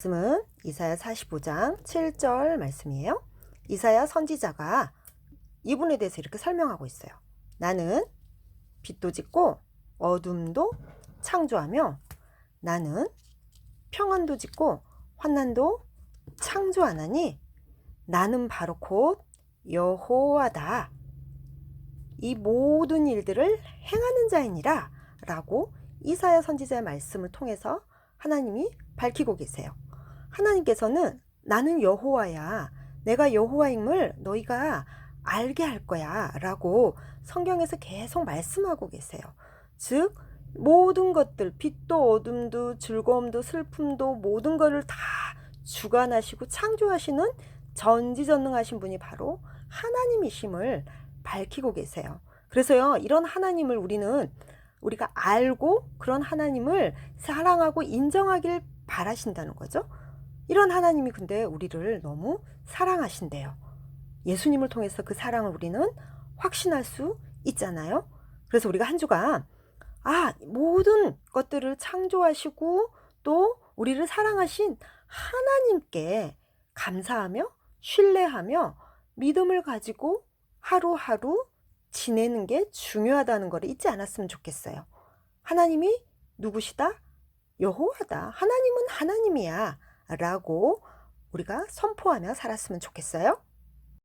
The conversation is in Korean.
말씀은 이사야 45장 7절 말씀이에요. 이사야 선지자가 이분에 대해서 이렇게 설명하고 있어요. 나는 빛도 짓고 어둠도 창조하며 나는 평안도 짓고 환난도 창조하나니 나는 바로 곧 여호와다. 이 모든 일들을 행하는 자이니라 라고 이사야 선지자의 말씀을 통해서 하나님이 밝히고 계세요. 하나님께서는 나는 여호와야. 내가 여호와임을 너희가 알게 할 거야. 라고 성경에서 계속 말씀하고 계세요. 즉, 모든 것들, 빛도 어둠도 즐거움도 슬픔도 모든 것을 다 주관하시고 창조하시는 전지전능하신 분이 바로 하나님이심을 밝히고 계세요. 그래서요, 이런 하나님을 우리는 우리가 알고 그런 하나님을 사랑하고 인정하길 바라신다는 거죠. 이런 하나님이 근데 우리를 너무 사랑하신대요. 예수님을 통해서 그 사랑을 우리는 확신할 수 있잖아요. 그래서 우리가 한 주간 아, 모든 것들을 창조하시고 또 우리를 사랑하신 하나님께 감사하며 신뢰하며 믿음을 가지고 하루하루 지내는 게 중요하다는 걸 잊지 않았으면 좋겠어요. 하나님이 누구시다? 여호와다. 하나님은 하나님이야. 라고 우리가 선포하며 살았으면 좋겠어요.